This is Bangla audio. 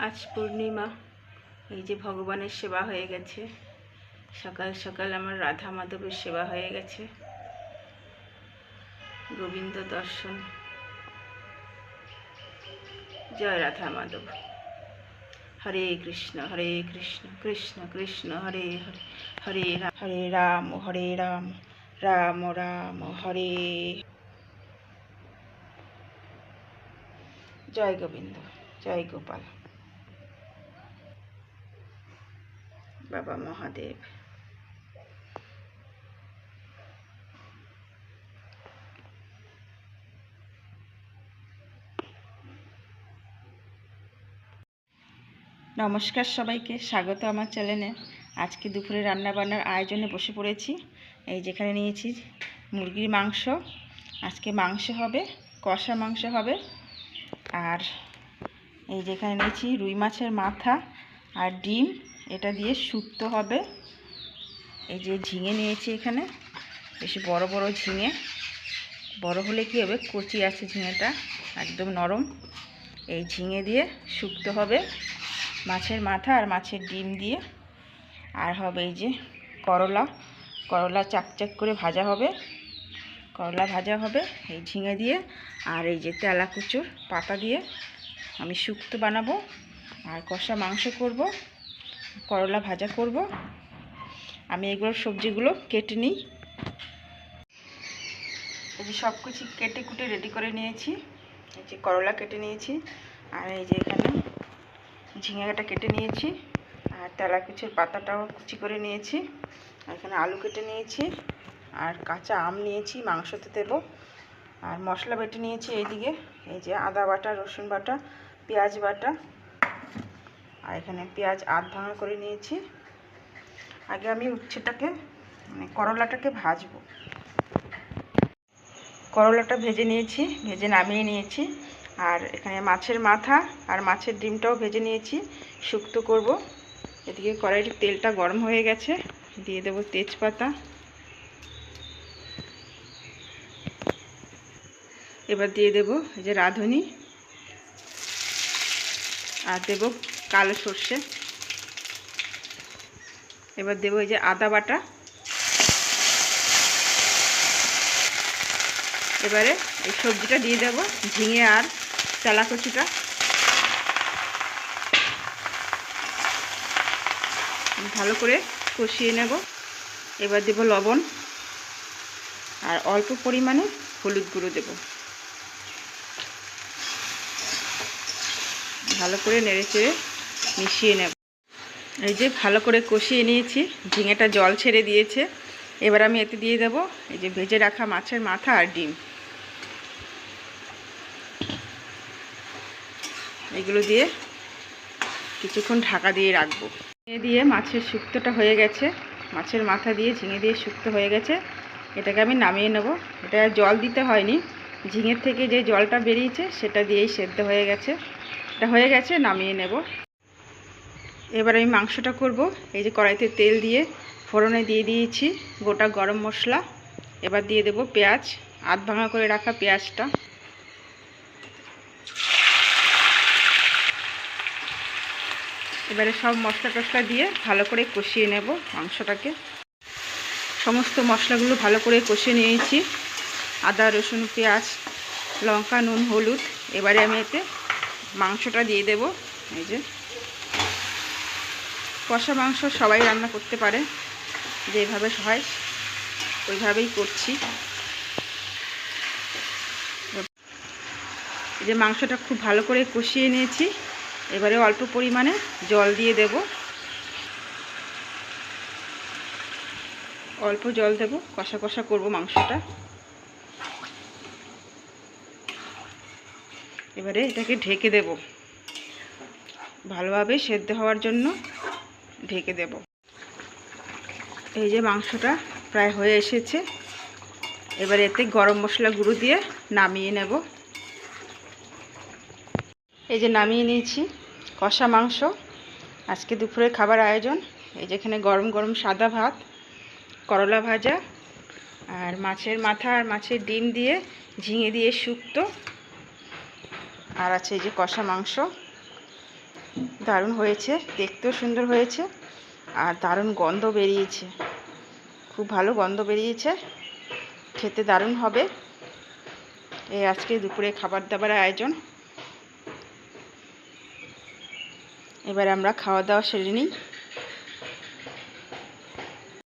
আজ পূর্ণিমা। এই যে ভগবানের সেবা হয়ে গেছে। সকাল সকাল আমার রাধা মাধবের সেবা হয়ে গেছে। গোবিন্দ দর্শন। জয় রাধা মাধব। হরে কৃষ্ণ হরে কৃষ্ণ কৃষ্ণ কৃষ্ণ, হরে হরে হরে রাম হরে রাম হরে রাম রাম রাম, হরে। জয় গোবিন্দ, জয় গোপাল। বাবা মহাদেব। নমস্কার সবাইকে, স্বাগত আমার চ্যানেলে। আজকে দুপুরে রান্নাবান্নার আয়োজনে বসে পড়েছি। এই যেখানে নিয়েছি মুরগির মাংস। আজকে মাংস হবে, কষা মাংস হবে। আর এই যেখানে নিয়েছি রুই মাছের মাথা আর ডিম। এটা দিয়ে শুক্তো হবে। এই যে ঝিঙে নিয়েছি এখানে, বেশি বড় বড় ঝিঙে। বড় হলে কী হবে? কচি আছে ঝিঙেটা, একদম নরম। এই ঝিঙে দিয়ে শুক্তো হবে মাছের মাথা আর মাছের ডিম দিয়ে। আর হবে এই যে করলা। করলা চাকচাক করে ভাজা হবে। করলা ভাজা হবে এই ঝিঙে দিয়ে। আর এই যে তেলাকুচুর পাতা দিয়ে আমি শুক্তো বানাবো। আর কষা মাংস করব। করলা ভাজা করব। আমি এগুলোর সবজিগুলো কেটে নিই। এই যে সব কিছু কেটে কুটে রেডি করে নিয়েছি। এই যে করলা কেটে নিয়েছি। আর এই যে এখানে ঝিঙেটা কেটে নিয়েছি। আর তেলাকুচের পাতাটাও কুচি করে নিয়েছি। আর এখানে আলু কেটে নিয়েছি। আর কাঁচা আম নিয়েছি, মাংসতে দেবো। আর মশলা বেটে নিয়েছি এইদিকে। এই যে আদা বাটা, রসুন বাটা, পেঁয়াজ বাটা আর এখানে পেঁয়াজ আধ ভাঙা করে নিয়েছি। আগে আমি উচ্ছেটাকে মানে করলাটাকে ভাজবো। করলাটা ভেজে নিয়েছি, ভেজে নামিয়ে নিয়েছি। আর এখানে মাছের মাথা আর মাছের ডিমটাও ভেজে নিয়েছি, শুক্তো করব। এদিকে কড়াইটির তেলটা গরম হয়ে গেছে, দিয়ে দেবো তেজপাতা। এবার দিয়ে দেবো এই যে রাঁধুনি। আর দেবো কালো সর্ষে। এবার দেবো এই যে আদা বাটা। এবারে এই সবজিটা দিয়ে দেবো, ঝিঙে আর তেলাকচুটা ভালো করে কষিয়ে নেব। এবার দেব লবণ। আর অল্প পরিমাণে হলুদ গুঁড়ো দেব। ভালো করে নেড়ে চেড়ে মিশিয়ে নেব। এই যে ভালো করে কষিয়ে নিয়েছি, ঝিঙেটা জল ছেড়ে দিয়েছে। এবার আমি এতে দিয়ে দেব এই যে ভেজে রাখা মাছের মাথা আর ডিম। এগুলো দিয়ে কিছুক্ষণ ঢাকা দিয়ে রাখব। ঝিঙে দিয়ে মাছের শুক্তটা হয়ে গেছে। মাছের মাথা দিয়ে ঝিঙে দিয়ে শুক্ত হয়ে গেছে। এটাকে আমি নামিয়ে নেব। এটা জল দিতে হয়নি। ঝিঙের থেকে যে জলটা বেরিয়েছে, সেটা দিয়েই সেদ্ধ হয়ে গেছে। এটা হয়ে গেছে, নামিয়ে নেব। এবার আমি মাংসটা করব। এই যে কড়াইতে তেল দিয়ে ফোড়নে দিয়ে দিয়েছি গোটা গরম মশলা। এবার দিয়ে দেব পেঁয়াজ, আধ ভাঙা করে রাখা পেঁয়াজটা। এবারে সব মশলা টশলা দিয়ে ভালো করে কষিয়ে নেব মাংসটাকে। সমস্ত মশলাগুলো ভালো করে কষিয়ে নিয়েছি। আদা, রসুন, পেঁয়াজ, লঙ্কা, নুন, হলুদ। এবারে আমি এতে মাংসটা দিয়ে দেব। এই যে কষা মাংস সবাই রান্না করতে পারে, যেভাবে হয়, ওইভাবেই করছি। এই যে মাংসটা খুব ভালো করে কষিয়ে নিয়েছি, এবারে অল্প পরিমাণে জল দিয়ে দেব। অল্প জল দেব, কষা কষা করব মাংসটা। এবারে এটাকে ঢেকে দেব। ভালোভাবে সেদ্ধ হওয়ার জন্য ঢেকে দেব। এই যে মাংসটা প্রায় হয়ে এসেছে। এবার এতে গরম মশলা গুঁড়ো দিয়ে নামিয়ে নেব। এই যে নামিয়ে নিয়েছি কষা মাংস। আজকে দুপুরে খাবার আয়োজন। এই যেখানে গরম গরম সাদা ভাত, করলা ভাজা, আর মাছের মাথা আর মাছের ডিম দিয়ে ঝিঙে দিয়ে শুক্তো। আর আছে এই যে কষা মাংস। দারুণ হয়েছে, দেখতেও সুন্দর হয়েছে। আর দারুণ গন্ধ বেরিয়েছে। খুব ভালো গন্ধ বেরিয়েছে। খেতে দারুণ হবে। এই আজকে দুপুরে খাবার দাবার আয়োজন। এবার আমরা খাওয়া দাওয়া সেরে নিই।